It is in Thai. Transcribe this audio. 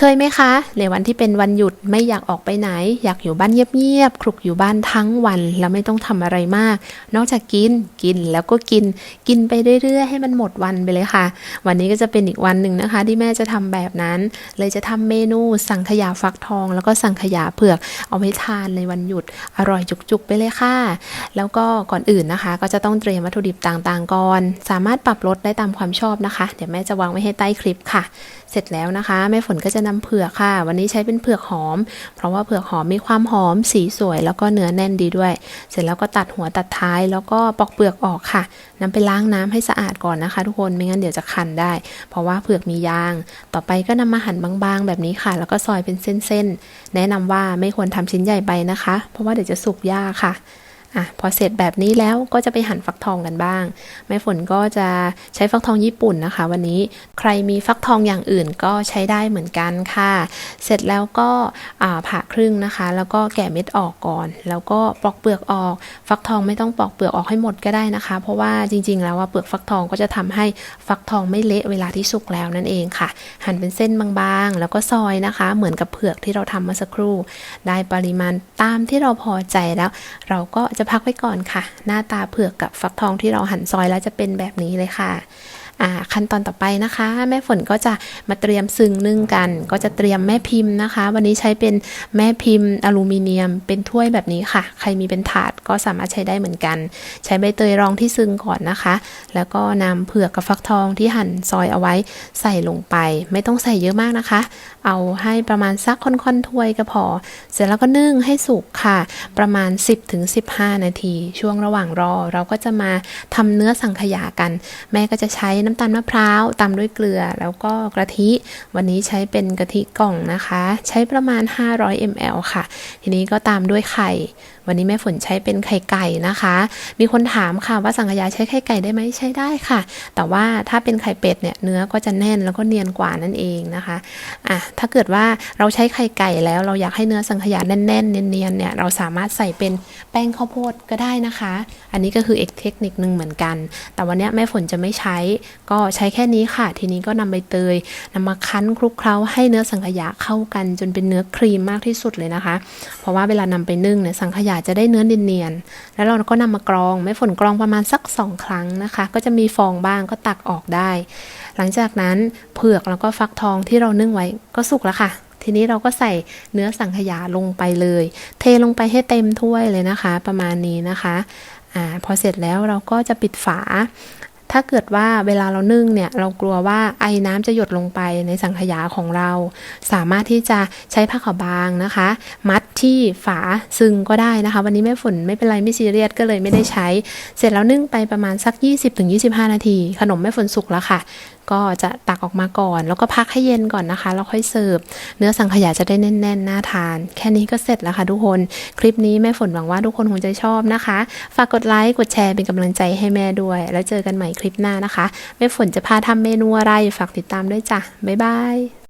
เคยไหมคะ ในวันที่เป็นวันหยุดไม่อยากออกไปไหน อยากอยู่บ้านเงียบๆคลุกอยู่บ้านทั้งวัน แล้วไม่ต้องทำอะไรมาก นอกจากกินกินแล้วก็กินกินไปเรื่อยๆ ให้มันหมดวันไปเลยค่ะ วันนี้ก็จะเป็นอีกวันหนึ่งนะคะ ที่แม่จะทำแบบนั้น เลยจะทำเมนูสังขยาฟักทอง แล้วก็สังขยาเผือก เอาไว้ทานในวันหยุดอร่อยจุกๆไปเลยค่ะ แล้วก็ก่อนอื่นนะคะ ก็จะต้องเตรียมวัตถุดิบต่างๆก่อน สามารถปรับลดได้ตามความชอบนะคะ เดี๋ยวแม่จะวางไว้ให้ใต้คลิปค่ะ เสร็จแล้วนะคะแม่ฝนก็จะนำเผือกค่ะ วันนี้ใช้เป็นเผือกหอม เพราะว่าเผือกหอมมีความหอมสีสวย แล้วก็เนื้อแน่นดีด้วย เสร็จแล้วก็ตัดหัวตัดท้ายแล้วก็ปอกเปลือกออกค่ะนำไปล้างน้ำให้สะอาดก่อนนะคะ ทุกคนไม่งั้นเดี๋ยวจะคันได้ เพราะว่าเผือกมียาง ต่อไปก็นำมาหั่นบางๆ แบบนี้ค่ะ แล้วก็ซอยเป็นเส้นๆแนะนำว่าไม่ควรทำชิ้นใหญ่ไปนะคะ เพราะว่าเดี๋ยวจะสุกยากค่ะ อะพอเสร็จแบบนี้แล้วก็จะไปหั่นฟักทองกันบ้าง แม่ฝนก็จะใช้ฟักทองญี่ปุ่นนะคะ วันนี้ใครมีฟักทองอย่างอื่นก็ใช้ได้เหมือนกันค่ะ เสร็จแล้วก็ผ่าครึ่งนะคะ แล้วก็แกะเม็ดออกก่อน แล้วก็ปอกเปลือกออก ฟักทองไม่ต้องปอกเปลือกออกให้หมดก็ได้นะคะ เพราะว่าจริงๆ แล้วว่าเปลือกฟักทองก็จะทำให้ฟักทองไม่เละเวลาที่สุกแล้วนั่นเองค่ะ หั่นเป็นเส้นบางๆ แล้วก็ซอยนะคะ เหมือนกับเผือกที่เราทำเมื่อสักครู่ ได้ปริมาณตามที่เราพอใจแล้ว เราก็จะพักไว้ก่อนค่ะ หน้าตาเผือกกับฟักทองที่เราหั่นซอยแล้วจะเป็นแบบนี้เลยค่ะ ขั้นตอนต่อไปนะคะ แม่ฝนก็จะมาเตรียมซึ่งนึ่งกัน ก็จะเตรียมแม่พิมพ์นะคะ วันนี้ใช้เป็นแม่พิมพ์อลูมิเนียม เป็นถ้วยแบบนี้ค่ะ ใครมีเป็นถาดก็สามารถใช้ได้เหมือนกัน ใช้ใบเตยรองที่ซึ่งก่อนนะคะ แล้วก็นำเผือกกับฟักทองที่หั่นซอยเอาไว้ใส่ลงไป ไม่ต้องใส่เยอะมากนะคะ เอาให้ประมาณสักค่อนๆถ้วยก็พอ เสร็จแล้วก็นึ่งให้สุกค่ะ ประมาณ 10-15 นาที ช่วงระหว่างรอ เราก็จะมาทำเนื้อสังขยากัน แม่ก็จะใช้น้ำตาลมะพร้าวตามด้วยเกลือ แล้วก็กะทิ วันนี้ใช้เป็นกะทิกล่องนะคะ ใช้ประมาณ 500 ml ค่ะ ทีนี้ก็ตามด้วยไข่ วันนี้แม่ฝนใช้เป็นไข่ไก่นะคะ มีคนถามค่ะว่าสังขยาใช้ไข่ไก่ได้ไหมใช้ได้ค่ะ แต่ว่าถ้าเป็นไข่เป็ดเนี่ยเนื้อก็จะแน่นแล้วก็เนียนกว่านั่นเองนะคะอะถ้าเกิดว่าเราใช้ไข่ไก่แล้วเราอยากให้เนื้อสังขยาแน่นๆเนียนๆเนี่ยเราสามารถใส่เป็นแป้งข้าวโพดก็ได้นะคะ อันนี้ก็คืออีกเทคนิคนึงเหมือนกัน แต่วันนี้แม่ฝนจะไม่ใช้ก็ใช้แค่นี้ค่ะ ทีนี้ก็นำใบเตยนำมาคั้นคลุกเคล้าให้เนื้อสังขยาเข้ากันจนเป็นเนื้อครีมมากที่สุดเลยนะคะ เพราะว่าเวลานำไปนึ่งเนี่ยสังขยาจะได้เนื้อเนียนๆแล้วเราก็นำมากรองแม่ฝนกรองประมาณสักสองครั้งนะคะ ก็จะมีฟองบ้างก็ตักออกได้ หลังจากนั้นเผือกแล้วก็ฟักทองที่เรานึ่งไว้ก็สุกแล้วค่ะทีนี้เราก็ใส่เนื้อสังขยาลงไปเลย เทลงไปให้เต็มถ้วยเลยนะคะ ประมาณนี้นะคะอ่าพอเสร็จแล้วเราก็จะปิดฝา ถ้าเกิดว่าเวลาเรานึ่งเนี่ยเรากลัวว่าไอ้น้ำจะหยดลงไปในสังขยาของเรา สามารถที่จะใช้ผ้าขาวบางนะคะ มัดที่ฝาซึงก็ได้นะคะ วันนี้แม่ฝนไม่เป็นไรไม่ซีเรียสก็เลยไม่ได้ใช้ เสร็จแล้วนึ่งไปประมาณสัก 20-25 นาที ขนมแม่ฝนสุกแล้วค่ะ ก็จะตักออกมาก่อน แล้วก็พักให้เย็นก่อนนะคะ แล้วค่อยเสิร์ฟ เนื้อสังขยาจะได้แน่นๆน่าทาน แค่นี้ก็เสร็จแล้วค่ะทุกคน คลิปนี้แม่ฝนหวังว่าทุกคนคงจะชอบนะคะ ฝากกดไลค์ กดแชร์เป็นกำลังใจให้แม่ด้วย แล้วเจอกันใหม่คลิปหน้านะคะ แม่ฝนจะพาทำเมนูอะไร ฝากติดตามด้วยจ้ะ บ๊ายบาย